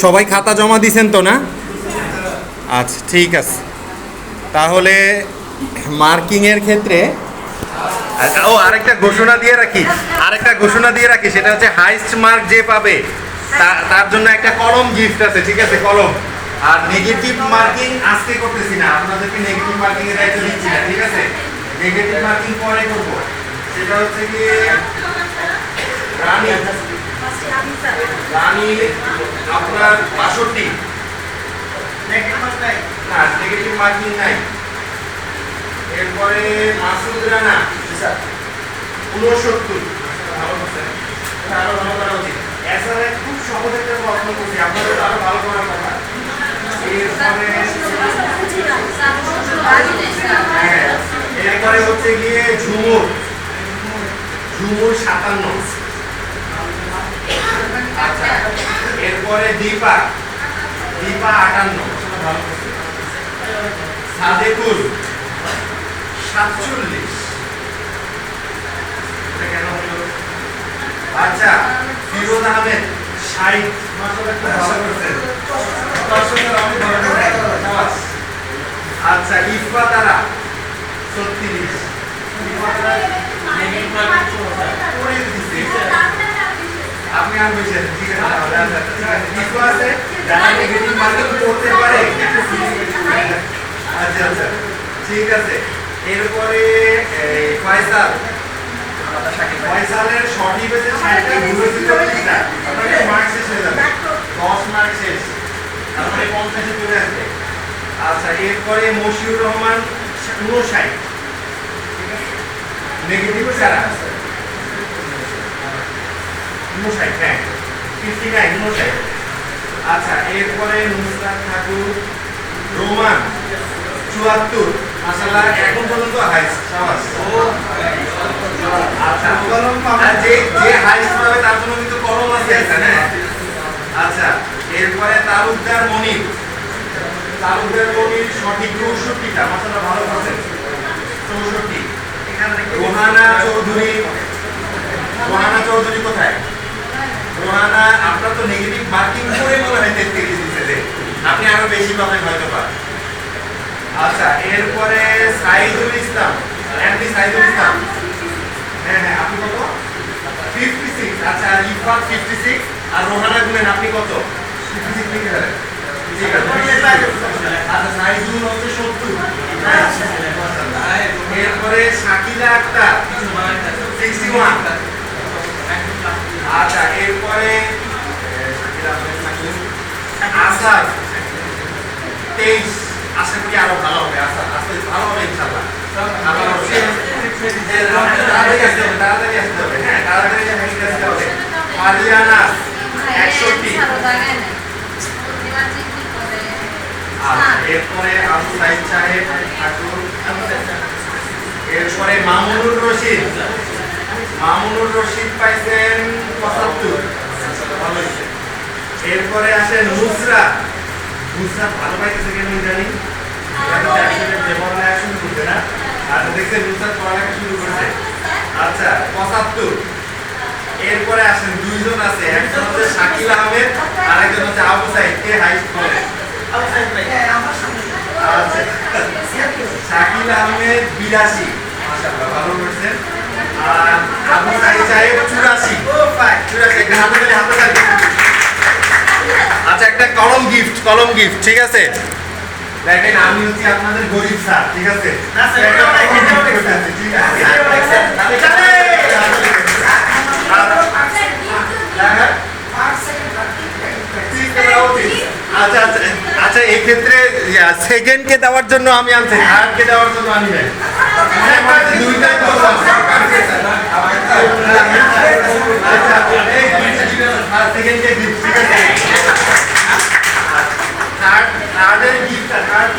সবাই খাতা জমা দিছেন তো না? আচ্ছা ঠিক আছে। তাহলে মার্কিংয়ের ক্ষেত্রে আচ্ছা, ও আরেকটা ঘোষণা দিয়ে রাখি। আরেকটা ঘোষণা দিয়ে রাখি সেটা হচ্ছে হাইস্ট মার্ক যে পাবে তার জন্য একটা কলম গিফট আছে ঠিক আছে কলম। আর নেগেটিভ মার্কিং আজকে করতেছি না আপনাদেরকে নেগেটিভ মার্কিং এর দায়িত্ব দিচ্ছি না ঠিক আছে? নেগেটিভ মার্কিং পরে করব। সেটা হচ্ছে কি রানী রানী আপনার বাষট্টি। না নেগেটিভ মার্কিং নাই। এরপরে মাসুদ রানা। উনসত্তর। আরও ভালো করা উচিত। এছাড়া খুব সহজ একটা প্রশ্ন করছি। আপনাদের আরও ভালো করার কথা। হ্যাঁ, এরপরে হচ্ছে গিয়ে ঝুমুর। ঝুমুর সাতান্ন আচ্ছা এরপরে দীপা দীপা আটান্ন। সাদেকুল সাতচল্লিশ। আচ্ছা ফিরোজ আহমেদ আচ্ছা ইফা তারা ছত্রিশ করে দিছে। আপনি আর বেশি আছেন, ঠিক আছে তাহলে, আচ্ছা, আচ্ছা, ঠিক আছে। কিছু আছে যারা নেগেটিভ মার্কিং করতে পারে আচ্ছা আচ্ছা ঠিক আছে। এরপরে ফয়সাল। ফয়সালের সঠিক হয়েছে ষাটটা ভুল হয়েছে চল্লিশটা আপনার মার্ক শেষ হয়ে যাবে। দশ মার্ক শেষ। তারপরে পঞ্চাশে চলে আসবে। আচ্ছা এরপরে মশিউর রহমান উনষাট। নেগেটিভ ছাড়া উনষাট হ্যাঁ। ফিফটি নাইন উনষাট। আচ্ছা এরপরে নুসরাত ঠাকুর, রোমান, চুয়াত্তর মাসাল্লাহ এখন পর্যন্ত হাইস্ট সাবাস। আচ্ছা আর যে যে হাইস্ট পাবে তার জন্য কিন্তু কলম আছে এখানে আচ্ছা এরপরে তালুকদার মনির। তালুকদার মনির সঠিক চৌষট্টিটা মাসাল্লাহ ভালো করছেন চৌষট্টি। রোহানা চৌধুরী রোহানা চৌধুরী কোথায় রোহানা আপনার তো নেগেটিভ মার্কিং করে মনে হয় তেত্রিশ দিচ্ছে যে আপনি আরও বেশি পাবেন হয়তো বা আচ্ছা এরপরে সাইদুল ইসলাম। এমডি সাইদুল ইসলাম? হ্যাঁ হ্যাঁ আপনি কত? ফিফটি সিক্স আচ্ছা আর ইফাত ফিফটি সিক্স আর রোহানা গুলেন আপনি কত? ফিফটি সিক্স লিখে ফেলেন ঠিক আছে আচ্ছা সাইদুল হচ্ছে সত্তর। এরপরে শাকিলা আক্তার আচ্ছা এরপরে আসাদ। তেইশ আশা করি আরও ভালো হবে? আসাদ আস্তে ভালো হবে ইনশাল্লাহ হ্যাঁ। আচ্ছা, এরপরে আবু সাইদ সাহেব ঠাকুর। এরপরে মামুনুর রশিদ। মামুনুর রশিদ পাইছেন পঁচাত্তর। এরপরে আসে নুসরা নুসরা ভালো পাইতেছে কেন আমি জানি যে করছে না? আচ্ছা দেখছেন নুসরা পড়ালেখা শুরু করছে? আচ্ছা পঁচাত্তর। এরপরে আসেন দুইজন আছে একজন হচ্ছে শাকিল আহমেদ আর একজন হচ্ছে আবু সাইদ কে হাইস্ট করে আচ্ছা। শাকিল আহমেদ বিরাশি। মাশাআল্লাহ ভালো করছেন। আর আবু সাইদ সাহেব চুরাশি। চুরাশি হাতে হাতে কলম গিফট কলম গিফট ঠিক আছে দেখেন আমি হচ্ছি আপনাদের গরিব স্যার ঠিক আছে হ্যাঁ। আচ্ছা আচ্ছা আচ্ছা এই ক্ষেত্রে সেকেন্ডকে দেওয়ার জন্য আমি আনছি থার্ডকে দেওয়ার জন্য করলাম